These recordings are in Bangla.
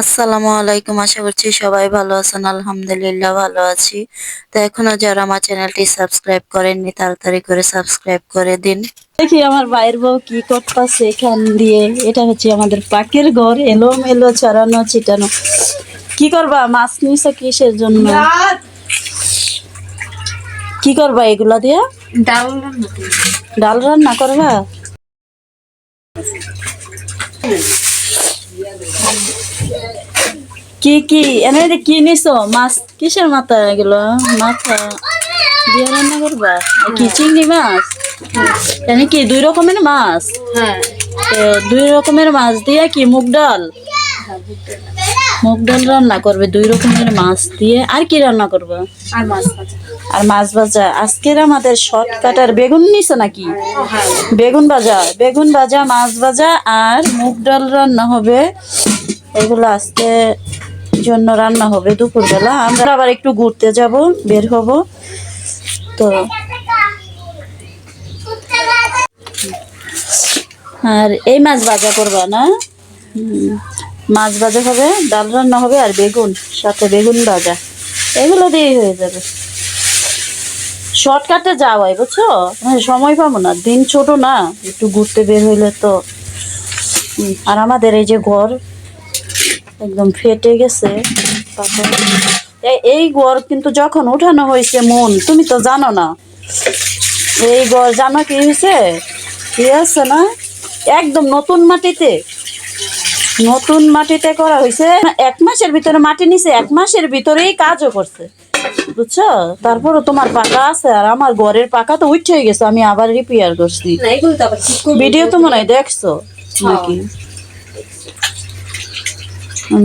আসসালামু আলাইকুম আশা করছি সবাই ভালো আছেন। আলহামদুলিল্লাহ ভালো আছি। তো এখনও যারা আমার চ্যানেলটি সাবস্ক্রাইব করেননি তাড়াতাড়ি করে সাবস্ক্রাইব করে দিন। দেখি আমার ভাইয়ের বউ কি করতেছে এখান দিয়ে। এটা হচ্ছে আমাদের পাকের ঘর এলো মেলো ছড়ানো ছিটানো। কি করবা? মাছ নিছো কিসের জন্য? কি করবা এগুলা দিয়া? ডাল ডাল রান্না করবা? কি কি? এনে যে কি নিছো? মাছ কিসের মাথা এগুলো? মাথা? দিয়ে রান্না করবা? কি চিংড়ি মাছ? এনে কি দুই রকমের মাছ? হ্যাঁ। তো দুই রকমের মাছ দিয়ে কি মুগ ডাল? মুগ ডাল রান্না করবে দুই রকমের মাছ দিয়ে। আর কি রান্না করবে? আর মাছ আর মাছ ভাজা। আজকের আমাদের শর্টকাট আর বেগুন নিছো নাকি? হ্যাঁ। বেগুন ভাজা। বেগুন ভাজা মাছ ভাজা আর মুগ ডাল রান্না হবে। এগুলো আজকে জন্য রান্না হবে দুপুরবেলা। আমরা আবার একটু ঘুরতে যাব, বের হব। তো আর এই মাছ ভাজা করবা না? মাছ ভাজা হবে, ডাল রান্না হবে আর বেগুন, সাথে বেগুন ভাজা। এগুলো দিয়েই হয়ে যাবে। শর্টকাটে যাওয়াই, বুঝছ? মানে সময় পাবো না, দিন ছোট না, একটু ঘুরতে বের হইলে তো। আর আমাদের এই যে ঘর একদম ফেটে গেছে। এই ঘর কিন্তু যখন উঠানো হয়েছে মন তুমি তো জানো না। এই ঘর জানো কি হয়েছে? কি আছে না? একদম নতুন মাটিতে। নতুন মাটিতে করা হয়েছে। এক মাসের ভিতরে মাটি নিছে এক মাসের ভিতরেই কাজও করছে। বুঝছ? তারপরও তোমার পাকা আছে আর আমার ঘরের পাকা তো উঠে গেছে আমি আবার রিপেয়ার করছি। ভিডিও তো মনে হয় দেখছ? নাকি? আমি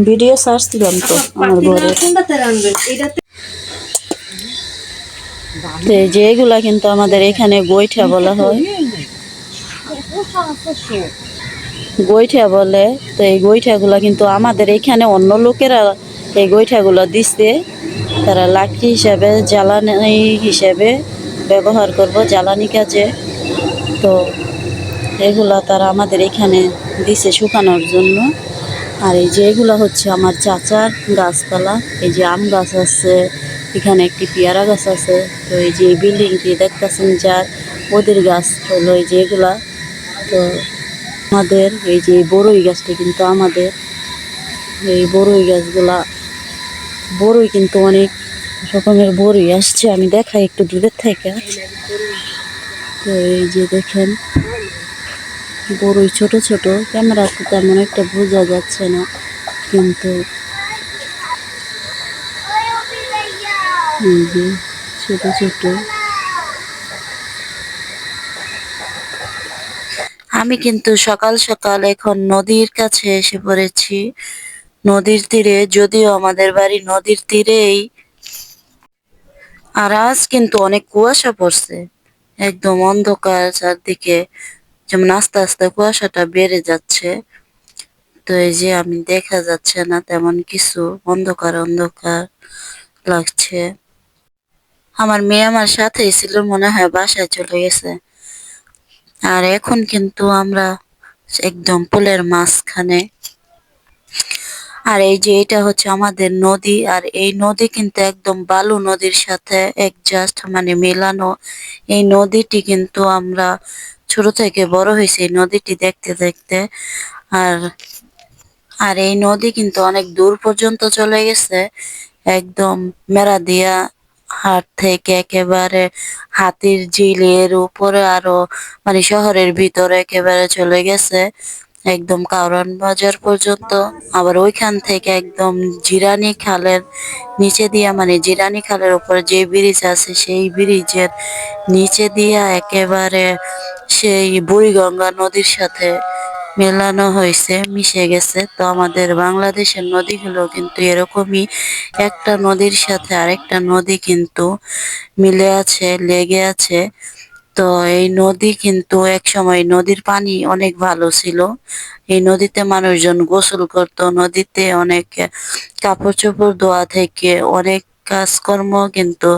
ভিডিও সার্চ দিলাম তো আমার ঘরে। তো এই কিন্তু আমাদের এখানে গোইঠা বলা হয়। গোইঠা বলে তো এই গোইঠাগুলা কিন্তু আমাদের এখানে অন্য লোকেরা এই গোইঠাগুলো দিচ্ছে তারা লাকড়ি হিসাবে জ্বালানি হিসাবে ব্যবহার করব জ্বালানি কাজে। তো এগুলা তারা আমাদের এখানে দিছে শুকানোর জন্য। আর এই যে এগুলা হচ্ছে আমার চাচার গাছপালা। এই যে আম গাছ আছে, এখানে একটি পেয়ারা গাছ আছে। তো এই যে বিল্ডিংটি দেখতেছেন যার, ওদের গাছ হলো এই যে এগুলা। তো আমাদের এই যে বড়ই গাছটি কিন্তু আমাদের। এই বড়ই গাছগুলা, বড়ই কিন্তু অনেক রকমের বড়ই আসছে। আমি দেখাই একটু দূরের থেকে। তো এই যে দেখেন বড়ই ছোট ছোট ক্যামেরাতে তেমন একটা বোঝা যাচ্ছে না, কিন্তু ছোট ছোট। আমি কিন্তু সকাল সকাল এখন নদীর কাছে এসে পড়েছি। নদীর তীরে, যদিও আমাদের বাড়ি নদীর তীরেই। আর আজ কিন্তু অনেক কুয়াশা পড়ছে, একদম অন্ধকার চারদিকে। যেমন আস্তে আস্তে কুয়াশাটা বেড়ে যাচ্ছে। তো এই যে আমি দেখা যাচ্ছে না তেমন কিছু, অন্ধকার অন্ধকার লাগছে। আমার মেয়ে আমার সাথেই ছিল, মনে হয় বাসায় চলে গেছে। আর এখন কিন্তু আমরা একদম পুলের মাঝখানে আর এই যে এটা হচ্ছে আমাদের নদী, আর এই নদী কিন্তু একদম বালু নদীর সাথে একজাস্ট মানে মেলানো। এই নদীটি কিন্তু আমরা ছোট থেকে বড় হয়েছে এই নদীটি দেখতে দেখতে। আর আর এই নদী কিন্তু অনেক দূর পর্যন্ত চলে গেছে। একদম মেরাদিয়া হাট থেকে একেবারে হাতির ঝিলের উপরে আরও মানে শহরের ভিতরে একেবারে চলে গেছে। একদম কাউরান বাজার পর্যন্ত, আবার ওইখান থেকে একদম জিরানি খালের নিচে দিয়া মানে জিরানি খালের উপরে যে ব্রিজ আছে, সেই ব্রিজের নিচে দিয়া একেবারে সেই বুড়িগঙ্গা নদীর সাথে মেলানো হয়েছে, মিশে গেছে। তো আমাদের বাংলাদেশের নদীগুলো কিন্তু এরকমই, একটা নদীর সাথে আরেকটা নদী কিন্তু মিলে আছে, লেগে আছে। তো এই নদী কিন্তু এক সময় নদীর পানি অনেক ভালো ছিল। এই নদীতে মানুষজন গোসল করত, নদীতে অনেক কাপড় চোপড় ধোয়া থেকে অনেক কাজকর্ম কিন্তু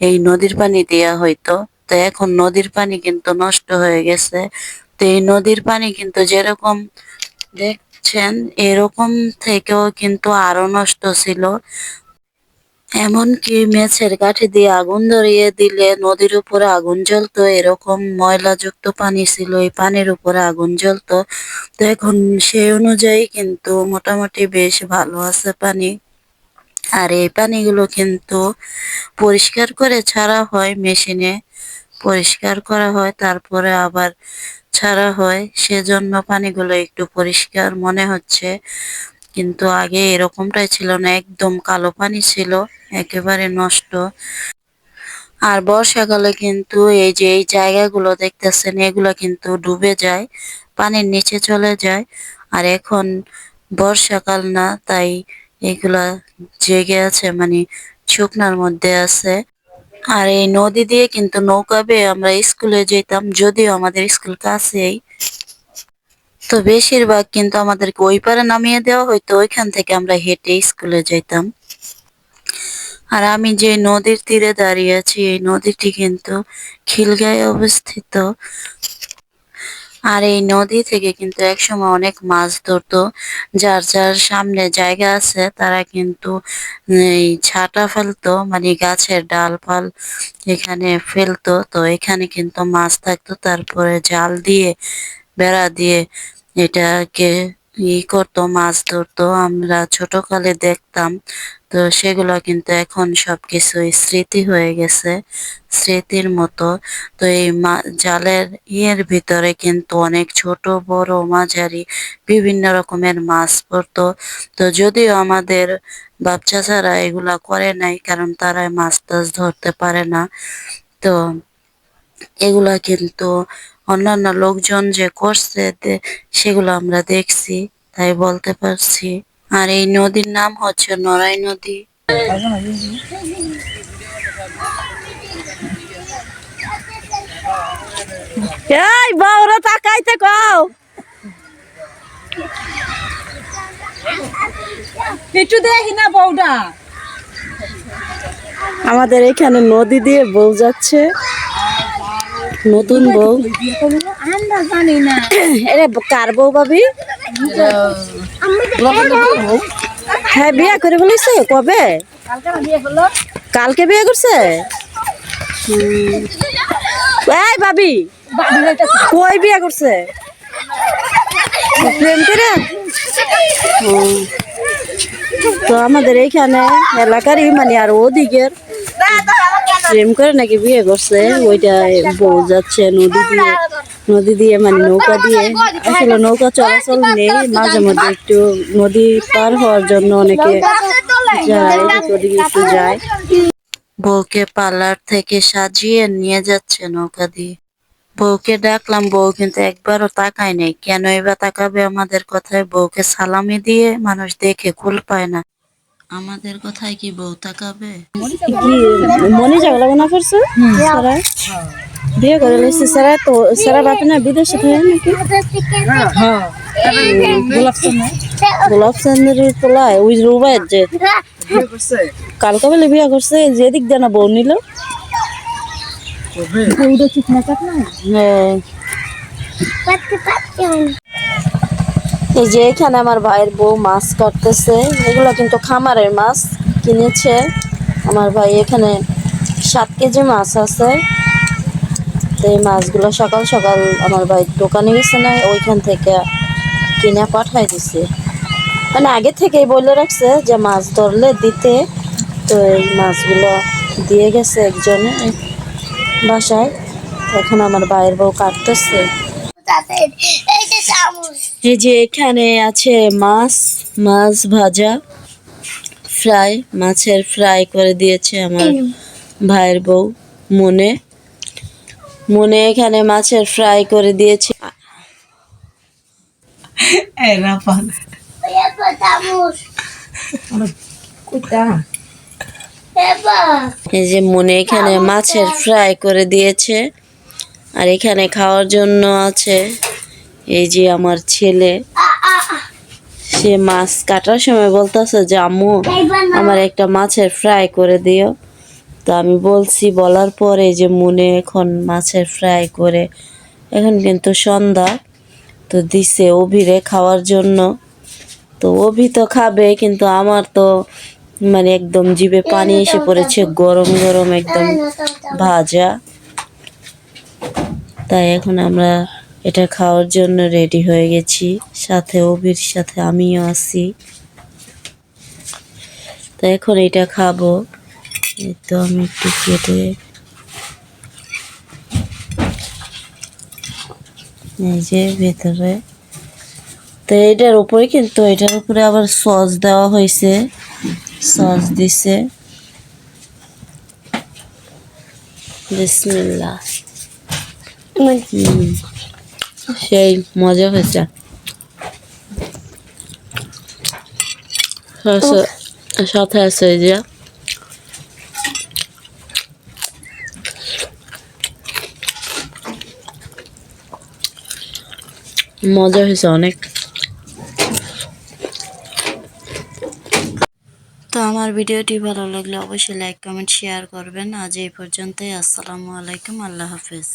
এই নদীর পানি দেয়া হইতো। তো এখন নদীর পানি কিন্তু নষ্ট হয়ে গেছে। তো এই নদীর পানি কিন্তু যেরকম দেখছেন, এরকম থেকেও কিন্তু আরও নষ্ট ছিল। এমনকি মেছের কাঠি দিয়ে আগুন ধরিয়ে দিলে নদীর উপরে আগুন জ্বলতো, এরকম ময়লাযুক্ত পানি ছিল, এই পানির উপরে আগুন জ্বলতো। তো এখন সেই অনুযায়ী কিন্তু মোটামুটি বেশ ভালো আছে পানি। আর এই পানিগুলো কিন্তু পরিষ্কার করে ছাড়া হয় মেশিনে। পরিষ্কার করা হয়, তারপরে আবার ছাড়া হয়। সেজন্য পানিগুলো একটু পরিষ্কার মনে হচ্ছে। কিন্তু আগে এরকমটাই ছিল না, একদম কালো পানি ছিল, একেবারে নষ্ট। আর বর্ষাকালে কিন্তু এই যে এই জায়গাগুলো দেখতেছেন, এগুলো কিন্তু ডুবে যায়, পানির নিচে চলে যায়। আর এখন বর্ষাকাল না, তাই এগুলা জেগে আছে মানে শুকনার মধ্যে আছে। আর এই নদী দিয়ে কিন্তু নৌকা বেয়ে আমরা স্কুলে যেতাম, যদিও আমাদের স্কুল কাছেই। তো বেশিরভাগ কিন্তু আমাদেরকে ওই পারে নামিয়ে দেওয়া হয়তো ওইখান থেকে আমরা হেঁটে স্কুলে যেতাম আর আমি যে নদীর তীরে দাঁড়িয়ে আছি, এই নদীটি কিন্তু খিলগাঁয়ে অবস্থিত। আর এই নদী থেকে কিন্তু একসময় অনেক মাছ ধরতো। যার যার সামনে জায়গা আছে, তারা কিন্তু এই ছাটা ফেলতো মানে গাছের ডাল ফাল এখানে ফেলতো। তো এখানে কিন্তু মাছ থাকতো, তারপরে জাল দিয়ে বেড়া দিয়ে এটাকে ই করতো, মাছ ধরতো। আমরা ছোটকালে দেখতাম। তো সেগুলো কিন্তু এখন সব সবকিছুই স্মৃতি হয়ে গেছে, স্মৃতির মতো। তো এই জালের ইয়ের ভিতরে কিন্তু অনেক ছোট, বড়, মাঝারি বিভিন্ন রকমের মাছ পড়তো। তো যদিও আমাদের বাচ্চা ছাড়া এগুলা করে নাই, কারণ তারা মাছ টাছ ধরতে পারে না। তো এগুলা কিন্তু অন্যান্য লোকজন যে করছে তে- সেগুলো আমরা দেখছি তাই বলতে পারছি। আর এই নদীর নাম হচ্ছে নড়াই নদী। এই বউরা তাকাইতে কও। একটু দেখি না বউটা। আমাদের এখানে নদী দিয়ে বউ যাচ্ছে। নতুন বউ। কার বউ ভাবি? হ্যাঁ বিয়ে করে বলেছে কবে? কালকে বিয়ে করছে। এই ভাবি কই বিয়ে করছে? প্রেম করে? তো আমাদের এইখানে এলাকারই মানে আর ওদিকের। প্রেম করে নাকি বিয়ে করছে? ওইটা বউ যাচ্ছে নদী দিয়ে নদী দিয়ে মানে নৌকা দিয়ে। আসলে নৌকা চলাচল নেই, মাঝে মধ্যে একটু নদী পার হওয়ার জন্য অনেকে যায়, ওদিকে একটু যায়। বউকে পার্লার থেকে সাজিয়ে নিয়ে যাচ্ছে নৌকা দিয়ে। বউকে ডাকলাম, বউ কিন্তু একবারও তাকায় নেই। কেন এবার তাকাবে আমাদের কথায়? বউকে সালামি দিয়ে মানুষ দেখে কুল পায় না। আমাদের কথায় কি বউ তাকাবে? কি মনে ঝগড়া না করছে? সারা বিয়ে করে লইছে সারা তো সারা বাপে না বিদেশে থাকে নাকি? গোলাপ চন্দ্রের। তোলায় ওই রুবাইয়ের যে কালকে বেলে বিয়ে করছে যেদিক বউ নিল। ঠিক না কাট না। হ্যাঁ। এই যে এখানে আমার ভাইয়ের বউ মাছ কাটতেছে। এগুলো কিন্তু খামারের মাছ কিনেছে। আমার ভাই এখানে সাত কেজি মাছ আছে। তো এই মাছগুলো সকাল সকাল আমার ভাই দোকানে গেছে না, ওইখান থেকে কিনে পাঠাই দিছে। মানে আগে থেকেই বলে রাখছে যে মাছ ধরলে দিতে। তো এই মাছগুলো দিয়ে গেছে একজনে বাসায়। এখন আমার ভাইয়ের বউ কাটতেছে। এই যে এখানে আছে মাছ মাছ ভাজা ফ্রাই মাছের ফ্রাই করে দিয়েছে আমার ভাইয়ের বউ মনে। মনে এখানে মাছের ফ্রাই করে দিয়েছে। এই যে মনে এখানে মাছের ফ্রাই করে দিয়েছে। আর এখানে খাওয়ার জন্য আছে এই যে আমার ছেলে, সে মাছ কাটার সময় বলতেছে যে, আম্মু, আমার একটা মাছের ফ্রাই করে দিও। তো আমি বলছি, বলার পরে যে মনে এখন মাছের ফ্রাই করে, এখন কিন্তু সন্ধ্যা। তো দিছে অভিরে খাওয়ার জন্য। তো অভি তো খাবে, কিন্তু আমার তো মানে একদম জিভে পানি এসে পড়েছে, গরম গরম একদম ভাজা। তাই এখন আমরা এটা খাওয়ার জন্য রেডি হয়ে গেছি। সাথে অভির সাথে আমিও আছি। তো এখন এটা খাব। এই তো আমি একটু কেটে এই যে ভেতরে। তো এটার উপরে কিন্তু এটার উপরে আবার সস দেওয়া হয়েছে। সস দিছে। বিসমিল্লা সেই মজা হয়েছে। সাথে- আছে এই যে। মজা হয়েছে অনেক। তো আমার ভিডিওটি ভালো লাগলে অবশ্যই লাইক কমেন্ট শেয়ার করবেন। আজ এই পর্যন্তই। আসসালামু আলাইকুম। আল্লাহ হাফেজ।